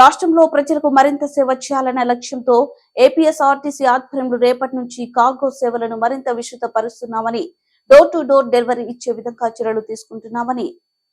రాష్ట్రంలో ప్రజలకు మరింత సేవ చేయాలనే లక్ష్యంతో ఏపీఎస్ఆర్టీసీ ఆధ్వర్యంలో రేపటి నుంచి కార్గో సేవలను మరింత విస్తృతపరుస్తున్నామని డోర్ టు డోర్ డెలివరీ ఇచ్చే విధంగా చర్యలు తీసుకుంటున్నామని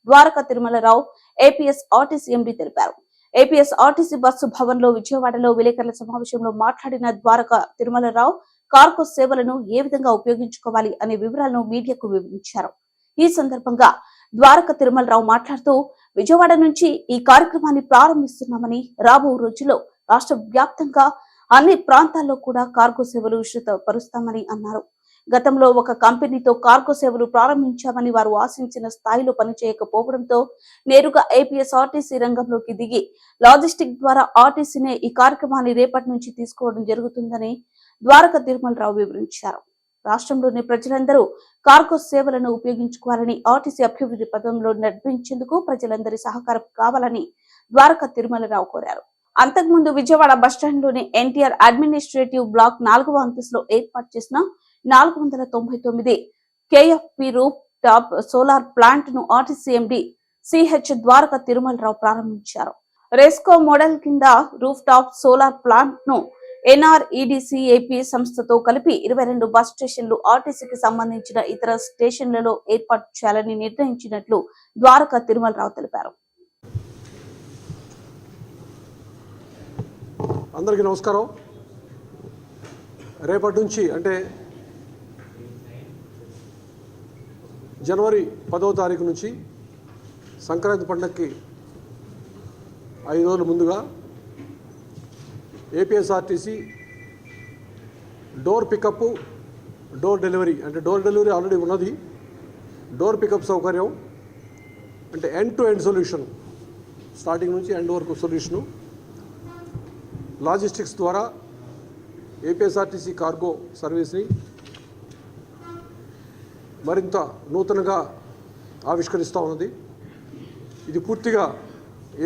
Dwaraka Tirumala Rao APS RTC MD తెలిపారు. ఏపీఎస్ ఆర్టీసీ బస్సు భవన్లో విజయవాడలో విలేకరుల సమావేశంలో మాట్లాడిన ద్వారకా తిరుమలరావు కార్గో సేవలను ఏ విధంగా ఉపయోగించుకోవాలి అనే వివరాలను మీడియాకు వివరించారు. ఈ సందర్భంగా ద్వారక తిరుమలరావు మాట్లాడుతూ విజయవాడ నుంచి ఈ కార్యక్రమాన్ని ప్రారంభిస్తున్నామని రాబో రోజుల్లో రాష్ట్ర వ్యాప్తంగా అన్ని ప్రాంతాల్లో కూడా కార్గో సేవలు విస్తృతపరుస్తామని అన్నారు. గతంలో ఒక కంపెనీతో కార్గో సేవలు ప్రారంభించామని వారు ఆశించిన స్థాయిలో పనిచేయకపోవడంతో నేరుగా ఏపీఎస్ ఆర్టీసీ రంగంలోకి దిగి లాజిస్టిక్ ద్వారా ఆర్టీసీనే ఈ కార్యక్రమాన్ని రేపటి నుంచి తీసుకోవడం జరుగుతుందని ద్వారక తిరుమలరావు వివరించారు. రాష్ట్రంలోని ప్రజలందరూ కార్గో సేవలను ఉపయోగించుకోవాలని ఆర్టీసీ అభివృద్ధి పథంలో నడిపించేందుకు ప్రజలందరి సహకారం కావాలని ద్వారకా తిరుమలరావు కోరారు. అంతకుముందు విజయవాడ బస్టాండ్లోని ఎన్టీఆర్ అడ్మినిస్ట్రేటివ్ బ్లాక్ నాలుగవ అంతస్తులో ఏర్పాటు చేసిన నాలుగు వందల తొంభై తొమ్మిది కేఎఫ్పి రూప్ టాప్ సోలార్ ప్లాంట్ను RTC MD CH Dwaraka Tirumala Rao ప్రారంభించారు. రెస్కో మోడల్ కింద రూఫ్ టాప్ సోలార్ ప్లాంట్ను ఎన్ఆర్ఈడిసిఏపి సంస్థతో కలిపి ఇరవై రెండు బస్ స్టేషన్లు ఆర్టీసీకి సంబంధించిన ఇతర స్టేషన్లలో ఏర్పాటు చేయాలని నిర్ణయించినట్లు ద్వారకా తిరుమలరావు తెలిపారు. అందరికీ నమస్కారం. రేపటి నుంచి అంటే జనవరి పదవ తారీఖు నుంచి సంక్రాంతి పండగకి ఐదు రోజుల ముందుగా APSRTC door pickup door delivery అంటే డోర్ డెలివరీ ఆల్రెడీ ఉన్నది. డోర్ పికప్ సౌకర్యం అంటే end to end solution starting నుంచి ఎండ్ వరకు సొల్యూషను లాజిస్టిక్స్ ద్వారా ఏపీఎస్ఆర్టీసీ కార్గో సర్వీస్ని మరింత నూతనంగా ఆవిష్కరిస్తూ ఉన్నది. ఇది పూర్తిగా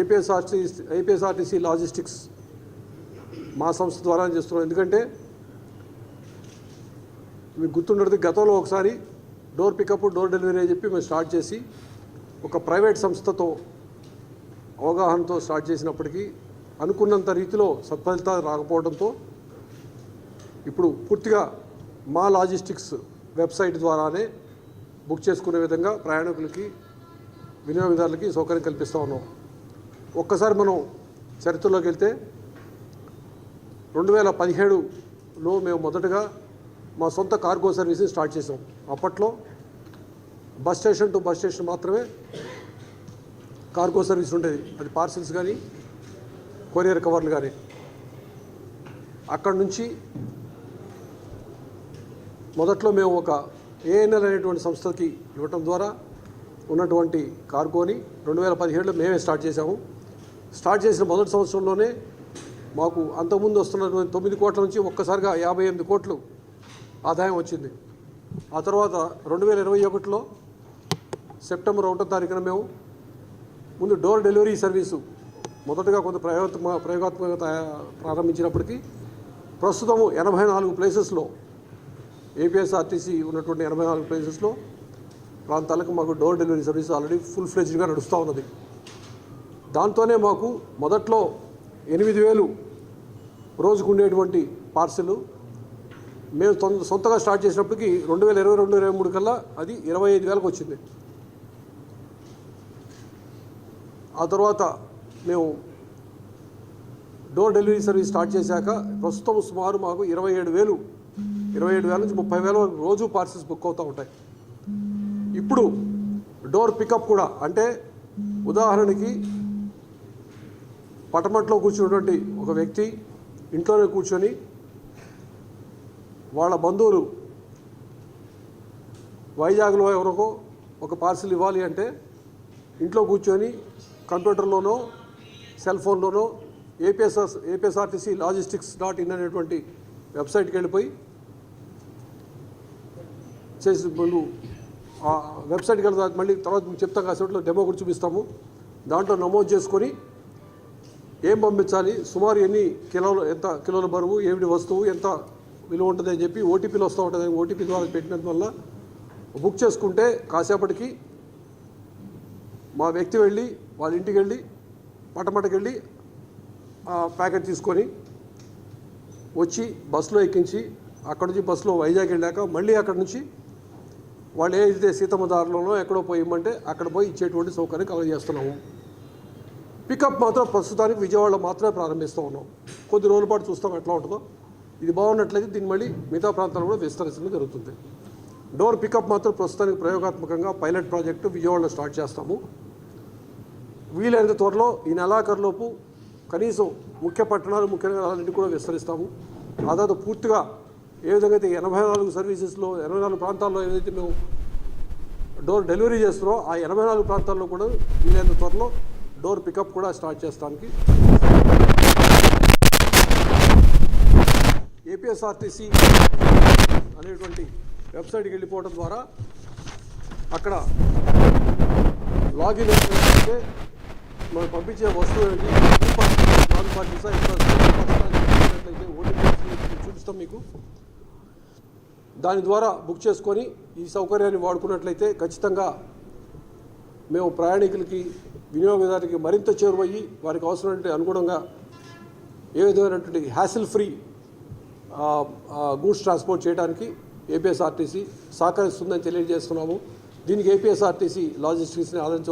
ఏపీఎస్ఆర్టీ ఏపీఎస్ఆర్టీసీ లాజిస్టిక్స్ మా సంస్థ ద్వారా చేస్తున్నాం. ఎందుకంటే మీకు గుర్తుండదు గతంలో ఒకసారి డోర్ పికప్ డోర్ డెలివరీ అని చెప్పి మేము స్టార్ట్ చేసి ఒక ప్రైవేట్ సంస్థతో అవగాహనతో స్టార్ట్ చేసినప్పటికీ అనుకున్నంత రీతిలో సత్ఫలితాలు రాకపోవడంతో ఇప్పుడు పూర్తిగా మా లాజిస్టిక్స్ వెబ్సైట్ ద్వారానే బుక్ చేసుకునే విధంగా ప్రయాణికులకి వినియోగదారులకి సౌకర్యం కల్పిస్తూ ఉన్నాం. ఒక్కసారి మనం చరిత్రలోకి వెళ్తే రెండు వేల పదిహేడులో మేము మొదటగా మా సొంత కార్గో సర్వీస్ని స్టార్ట్ చేసాం అప్పట్లో bus station to bus station మాత్రమే కార్గో సర్వీస్ ఉండేది. అది పార్సిల్స్ కానీ కొరియర్ కవర్లు కానీ అక్కడ నుంచి మొదట్లో మేము ఒక ఏఎన్ఎల్ అనేటువంటి సంస్థకి ఇవ్వటం ద్వారా ఉన్నటువంటి కార్గోని రెండు వేల పదిహేడులో మేమే స్టార్ట్ చేసాము స్టార్ట్ చేసిన మొదటి సంవత్సరంలోనే మాకు అంతకుముందు వస్తున్నటువంటి తొమ్మిది కోట్ల నుంచి ఒక్కసారిగా యాభై ఎనిమిది కోట్లు ఆదాయం వచ్చింది. ఆ తర్వాత రెండు వేల ఇరవై ఒకటిలో సెప్టెంబర్ ఒకటో తారీఖున మేము ముందు డోర్ డెలివరీ సర్వీసు మొదటగా కొంత ప్రయోగాత్మక ప్రయోగాత్మకత ప్రారంభించినప్పటికీ ప్రస్తుతము ఎనభై నాలుగు ప్లేసెస్లో ఏపీఎస్ఆర్టీసీ ఉన్నటువంటి ఎనభై నాలుగు ప్లేసెస్లో ప్రాంతాలకు మాకు door delivery service already full ఫ్లెజ్డ్గా నడుస్తూ ఉన్నది. దాంతోనే మాకు మొదట్లో ఎనిమిది వేలు రోజుకు ఉండేటువంటి పార్సెల్. మేము సొంతగా స్టార్ట్ చేసినప్పటికీ రెండు వేల ఇరవై రెండు ఇరవై మూడు కల్లా అది ఇరవై ఐదు వేలకు వచ్చింది ఆ తర్వాత మేము డోర్ డెలివరీ సర్వీస్ స్టార్ట్ చేశాక ప్రస్తుతం సుమారు మాకు ఇరవై ఏడు వేలు ఇరవై ఏడు వేల నుంచి ముప్పై వేల వరకు రోజు పార్సల్స్ బుక్ అవుతూ ఉంటాయి. ఇప్పుడు డోర్ పికప్ కూడా అంటే ఉదాహరణకి పటమట్లో కూర్చున్నటువంటి ఒక వ్యక్తి ఇంట్లోనే కూర్చొని వాళ్ళ బంధువులు వైజాగ్లో ఎవరికో ఒక పార్సిల్ ఇవ్వాలి అంటే ఇంట్లో కూర్చొని కంప్యూటర్లోనో cell ఫోన్లోనో APSR APSRTC logistics dot in అనేటువంటి వెబ్సైట్కి వెళ్ళిపోయి చేసి ఆ వెబ్సైట్కి వెళ్తా మళ్ళీ తర్వాత చెప్తాం కాసేపట్లో డెమో కూడా చూపిస్తాము. దాంట్లో నమోదు చేసుకొని ఏం పంపించాలి? సుమారు ఎన్ని కిలోలు ఎంత కిలోల బరువు ఏమిటి వస్తువు ఎంత విలువ ఉంటుంది అని చెప్పి ఓటీపీలు వస్తూ ఉంటుంది. ఓటీపీ ద్వారా పెట్టినందువల్ల బుక్ చేసుకుంటే కాసేపటికి మా వ్యక్తి వెళ్ళి వాళ్ళ ఇంటికి వెళ్ళి పటమటకి వెళ్ళి ఆ ప్యాకెట్ తీసుకొని వచ్చి బస్సులో ఎక్కించి అక్కడ నుంచి బస్సులో వైజాగ్ వెళ్ళాక మళ్ళీ అక్కడ నుంచి వాళ్ళు ఏదైతే సీతమ్మ దారిలోనో ఎక్కడో పోయి ఇమ్మంటే అక్కడ పోయి ఇచ్చేటువంటి సౌకర్యం కలగజేస్తున్నాము. పికప్ మాత్రం ప్రస్తుతానికి విజయవాడలో మాత్రమే ప్రారంభిస్తూ ఉన్నాం. కొద్ది రోజుల పాటు చూస్తాం ఎట్లా ఉంటుందో. ఇది బాగున్నట్లయితే దీన్ని మళ్ళీ మిగతా ప్రాంతాలు కూడా విస్తరించడం జరుగుతుంది. డోర్ పికప్ మాత్రం ప్రస్తుతానికి ప్రయోగాత్మకంగా పైలట్ ప్రాజెక్టు విజయవాడలో స్టార్ట్ చేస్తాము. వీలైనంత త్వరలో ఈ నెలాఖరులోపు కనీసం ముఖ్య పట్టణాలు ముఖ్య నగరాలన్నింటి కూడా విస్తరిస్తాము. ఆ తర్వాత పూర్తిగా ఏ విధంగా అయితే ఎనభై నాలుగు సర్వీసెస్లో ఎనభై నాలుగు ప్రాంతాల్లో ఏదైతే మేము డోర్ డెలివరీ చేస్తున్నారో ఆ ఎనభై నాలుగు ప్రాంతాల్లో కూడా వీలైనంత త్వరలో డోర్ పికప్ కూడా స్టార్ట్ చేస్తానికి. ఏపీఎస్ఆర్టీసీ అనేటువంటి వెబ్సైట్కి వెళ్ళిపోవడం ద్వారా అక్కడ లాగిన్ అయితే మనం పంపించే వస్తువు ఏంటి? నాన్ పార్టీసా అయితే ఓటీపీ చూపిస్తాం మీకు. దాని ద్వారా బుక్ చేసుకొని ఈ సౌకర్యాన్ని వాడుకున్నట్లయితే ఖచ్చితంగా మేము ప్రయాణికులకి వినియోగదారుకి మరింత చేరువయ్యి వారికి అవసరమైనటువంటి అనుగుణంగా ఏ విధమైనటువంటి హ్యాసిల్ ఫ్రీ గూడ్స్ ట్రాన్స్పోర్ట్ చేయడానికి ఏపీఎస్ఆర్టీసీ సహకరిస్తుందని తెలియజేస్తున్నాము. దీనికి ఏపీఎస్ఆర్టీసీ లాజిస్టిక్స్ని ఆదరించవచ్చు